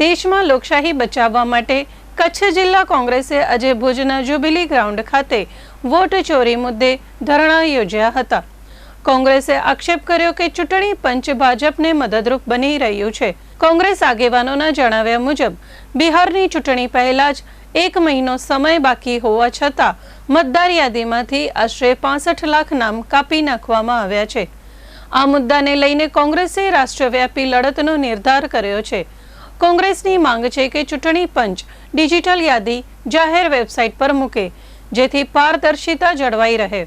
દેશમાં લોકશાહી બચાવવા માટે કચ્છ જિલ્લા કોંગ્રેસે આજે ભુજના જ્યુબિલી ગ્રાઉન્ડ ખાતે વોટ ચોરી મુદ્દે ધરણા યોજ્યા હતા. કોંગ્રેસે આક્ષેપ કર્યો કે ચૂંટણી પંચ ભાજપને મદદરૂપ બની રહ્યું છે. કોંગ્રેસ આગેવાનોના જણાવ્યા મુજબ, બિહારની ચૂંટણી પહેલા જ એક મહિનો સમય બાકી હોવા છતાં મતદાર યાદીમાંથી આશરે પાસઠ લાખ નામ કાપી નાખવામાં આવ્યા છે. આ મુદ્દાને લઈને કોંગ્રેસે રાષ્ટ્રવ્યાપી લડતનો નિર્ધાર કર્યો છે. કોંગ્રેસની માંગ છે કે ચૂંટણી પંચ ડિજિટલ યાદી જાહેર વેબસાઇટ પર મૂકે, જેથી પારદર્શિતા જળવાઈ રહે.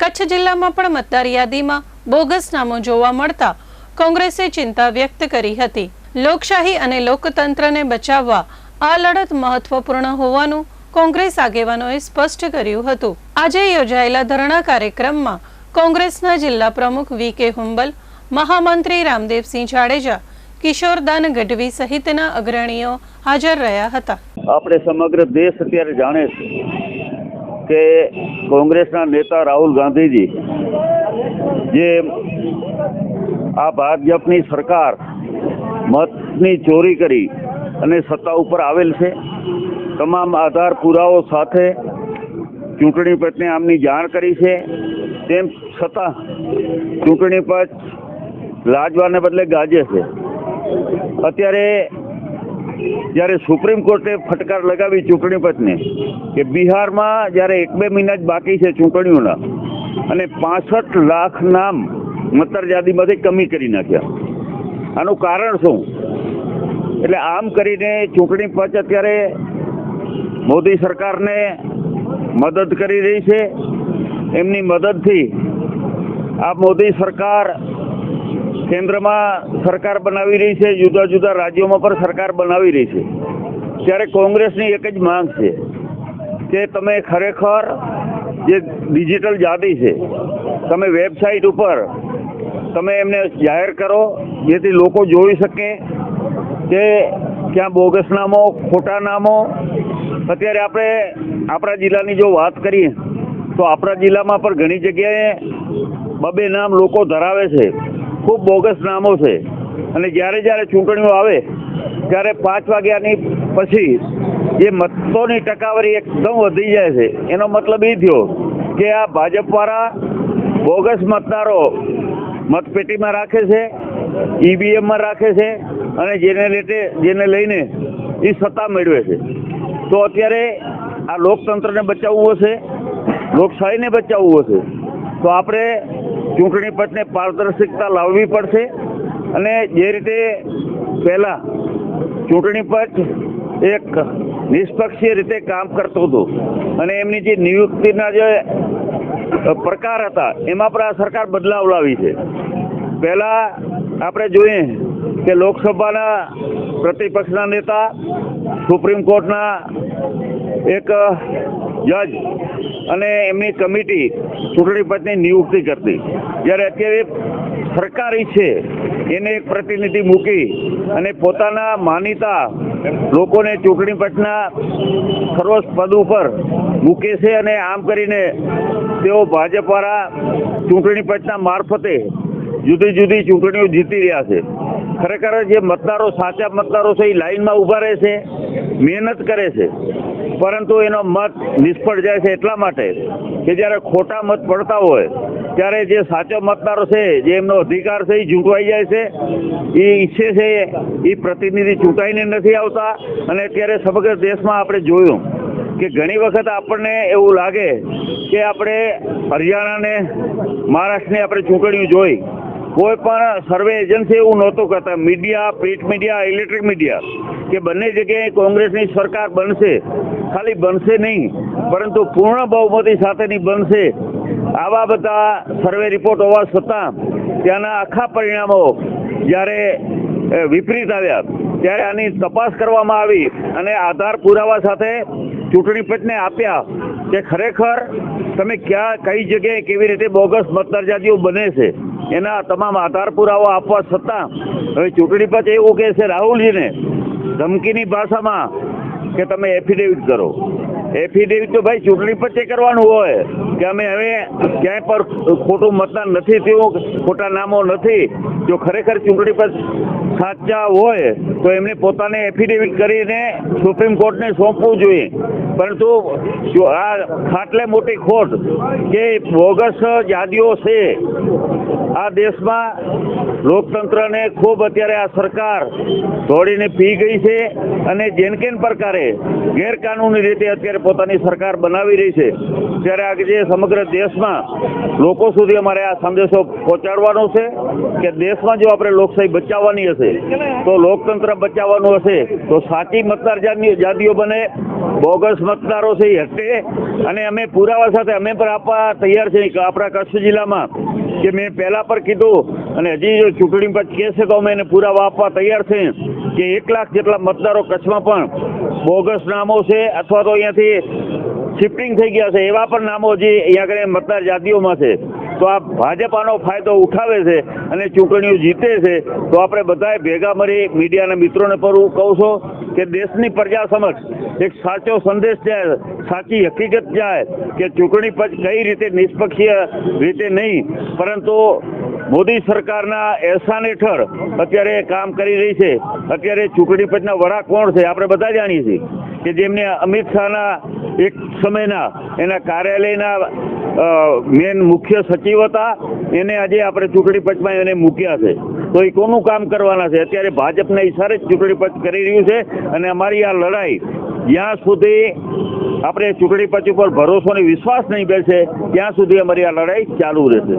કચ્છ જિલ્લામાં પણ મતદાર યાદીમાં બોગસ નામો જોવા મળતા કોંગ્રેસે ચિંતા વ્યક્ત કરી હતી. લોકશાહી અને લોકતંત્રને બચાવવા આ લડત મહત્વપૂર્ણ હોવાનું કોંગ્રેસ આગેવાનોએ સ્પષ્ટ કર્યું હતું. આજે યોજાયેલા ધરણા કાર્યક્રમમાં કોંગ્રેસના જિલ્લા પ્રમુખ વી કે હુંબલ, મહામંત્રી રામદેવસિંહ જાડેજા કિશોરદાન ગઢવી સહિતના અગ્રણીઓ હાજર રહ્યા હતા. આપણે સમગ્ર દેશ અત્યારે જાણે છે કે કોંગ્રેસના નેતા રાહુલ ગાંધીજી, જે આ ભાજપની સરકાર મતની ચોરી કરી અને સત્તા ઉપર આવેલ છે, તમામ આધાર પુરાવો સાથે ચૂંટણી પંચને આમની જાણ કરી છે, તેમ છતાં ચૂંટણી પંચ લાજવાને બદલે ગાજે છે. અત્યારે જ્યારે સુપ્રીમ કોર્ટે ફટકાર લગાવી ચૂંટણી પંચને કે બિહારમાં જ્યારે એક બે મહિના જ બાકી છે ચૂંટણીઓના અને પાસઠ લાખ નામ મતદાર યાદીમાંથી કમી કરી નાખ્યા. આનું કારણ શું? એટલે આમ કરીને ચૂંટણી પંચ અત્યારે મોદી સરકારને મદદ કરી રહી છે. એમની મદદથી આ મોદી સરકાર કેન્દ્રમાં સરકાર બનાવી રહી છે, જુદા જુદા રાજ્યોમાં પણ સરકાર બનાવી રહી છે. ત્યારે કોંગ્રેસની એક જ માંગ છે કે તમે ખરેખર જે ડિજિટલ જાતિ છે, તમે વેબસાઇટ ઉપર તમે એમને જાહેર કરો, જેથી લોકો જોઈ શકે કે ક્યાં બોગસ નામો, ખોટા નામો. અત્યારે આપણે આપણા જિલ્લાની જો વાત કરીએ, તો આપણા જિલ્લામાં પણ ઘણી જગ્યાએ બબે નામ લોકો ધરાવે છે. ખૂબ બોગસ નામો છે. અને જ્યારે જ્યારે ચૂંટણીઓ આવે, ત્યારે પાંચ વાગ્યાની પછી જે મતોની ટકાવારી એકદમ વધી જાય છે. એનો મતલબ એ થયો કે આ ભાજપવાળા બોગસ મતદારો મતપેટીમાં રાખે છે, ઈવીએમમાં રાખે છે, અને જેને લીધે જેને લઈને એ સત્તા મેળવે છે. તો અત્યારે આ લોકતંત્રને બચાવવું હશે, લોકશાહીને બચાવવું હશે. તો આપણે ચૂંટણી પંચને પારદર્શકતા લાવવી પડશે અને જે રીતે પહેલા ચૂંટણી પંચ એક નિષ્પક્ષીય રીતે કામ કરતું હતું અને એમની જે નિયુક્તિના જે પ્રકાર હતા, એમાં પણ આ સરકાર બદલાવ લાવી છે. પહેલા આપણે જોઈએ કે લોકસભાના પ્રતિપક્ષના નેતા, સુપ્રીમ કોર્ટના એક જજ અને એમની કમિટી ચૂંટણી પંચની નિયુક્તિ કરતી. જ્યારે અત્યારે સરકારી છે, એને એક પ્રતિનિધિ મૂકી અને પોતાના માનીતા લોકોને ચૂંટણી પંચના સર્વોચ્ચ પદ ઉપર મૂકે છે અને આમ કરીને તેઓ ભાજપવાળા ચૂંટણી પંચના મારફતે જુદી જુદી ચૂંટણીઓ જીતી રહ્યા છે. ખરેખર જે મતદારો સાચા મતદારો છે એ લાઈનમાં ઊભા રહે છે, મહેનત કરે છે. પરંતુ એનો મત નિષ્ફળ જાય છે એટલા માટે કે જ્યારે ખોટા મત પડતા હોય, ત્યારે જે સાચો મતદારો છે, જે એમનો અધિકાર છે, એ ચૂંટવાઈ જાય છે. એ ઈચ્છે છે એ પ્રતિનિધિ ચૂંટાઈને નથી આવતા. અને અત્યારે સમગ્ર દેશમાં આપણે જોયું કે ઘણી વખત આપણને એવું લાગે કે આપણે હરિયાણાને, મહારાષ્ટ્રની આપણે ચૂંટણીઓ જોઈ. કોઈ પણ સર્વે એજન્સી એવું નહોતું કરતા. Media, print media, electric media કે બંને જગ્યાએ કોંગ્રેસની સરકાર બનશે. ખાલી બનશે નહીં, પરંતુ પૂર્ણ બહુમતી સાથેની બનશે. આવા બધા સર્વે રિપોર્ટ હોવા છતાં ત્યાંના આખા પરિણામો જ્યારે વિપરીત આવ્યા, ત્યારે આની તપાસ કરવામાં આવી અને આધાર પુરાવા સાથે ચૂંટણી પંચને આપ્યા કે ખરેખર તમે ક્યાં, કઈ જગ્યાએ કેવી રીતે બોગસ મતદાર બને છે, એના તમામ આધાર પુરાવા આપવા છતાં, હવે ચૂંટણી પંચ એવું કહે છે, રાહુલજીને, ધમકીની ભાષામાં કે તમે એફિડેવિટ કરો. એફિડેવિટ તો ભાઈ ચૂંટણી પંચે કરવાનું હોય. કે અમે હવે ક્યાંય પર ખોટું મતદાન નથી થયું, ખોટા નામો નથી. જો ખરેખર ચૂંટણી પર સાચા હોય, તો એમને પોતાને એફિડેવિટ કરીને સુપ્રીમ કોર્ટને સોંપવું જોઈએ. પરંતુ જો આ આટલે મોટી ખોટ કે બોગસ યાદીઓ છે, આ દેશમાં લોકતંત્રને ખૂબ અત્યારે આ સરકાર દોડીને પી ગઈ છે અને જેન કેન પ્રકારે ગેરકાનૂની રીતે અત્યારે પોતાની સરકાર બનાવી રહી છે. ત્યારે આજે સમગ્ર દેશમાં લોકો સુધી અમારે આ સંદેશો પહોંચાડવાનો છે કે દેશમાં જો આપણે લોકશાહી બચાવવાની હશે, તો લોકતંત્ર બચાવવાનું હશે, તો સાચી મતદાર યાદીઓ બને બોગસ મતદારો છે એ અને અમે પુરાવા સાથે અમે પણ આપવા તૈયાર છે આપણા કચ્છ જિલ્લામાં કે મેં પહેલા પર કીધું અને હજી જો ચૂંટણી પંચ કહેશે તો અમે એને પુરાવા આપવા તૈયાર છે કે એક લાખ જેટલા મતદારો કચ્છમાં પણ બોગસ નામો છે અથવા તો અહીંયાથી શિફ્ટિંગ થઈ ગયા છે એવા પણ નામો હજી અહીંયા આગળ મતદાર યાદીઓમાં છે. તો આ ભાજપ આનો ફાયદો ઉઠાવે છે અને ચૂંટણીઓ જીતે છે, તો આપણે બધાએ ભેગા મળી મીડિયાના મિત્રોને પણ હું કહું છું કે દેશની પ્રજા સમક્ષ એક સાચો સંદેશ જાય, સાચી હકીકત જાય કે ચૂંટણી પંચ કઈ રીતે નિષ્પક્ષીય રીતે નહીં. પરંતુ મોદી સરકારના એહસાન હેઠળ અત્યારે કામ કરી રહી છે. અત્યારે ચૂંટણી પંચના વડા કોણ છે, આપણે બધા જાણીએ છીએ કે જેમને અમિત શાહના એક સમયના એના કાર્યાલયના મેન મુખ્ય સચિવ હતા. એને આજે આપણે ચૂંટણી પંચમાં એને મૂક્યા છે. તો એ કોનું કામ કરવાના છે? અત્યારે ભાજપને ઈશારે જ ચૂંટણી પંચ કરી રહ્યું છે અને અમારી આ લડાઈ જ્યાં સુધી આપણે ચૂંટણી પંચ ઉપર ભરોસો અને વિશ્વાસ નહીં બેસે, ત્યાં સુધી અમારી આ લડાઈ ચાલુ રહેશે.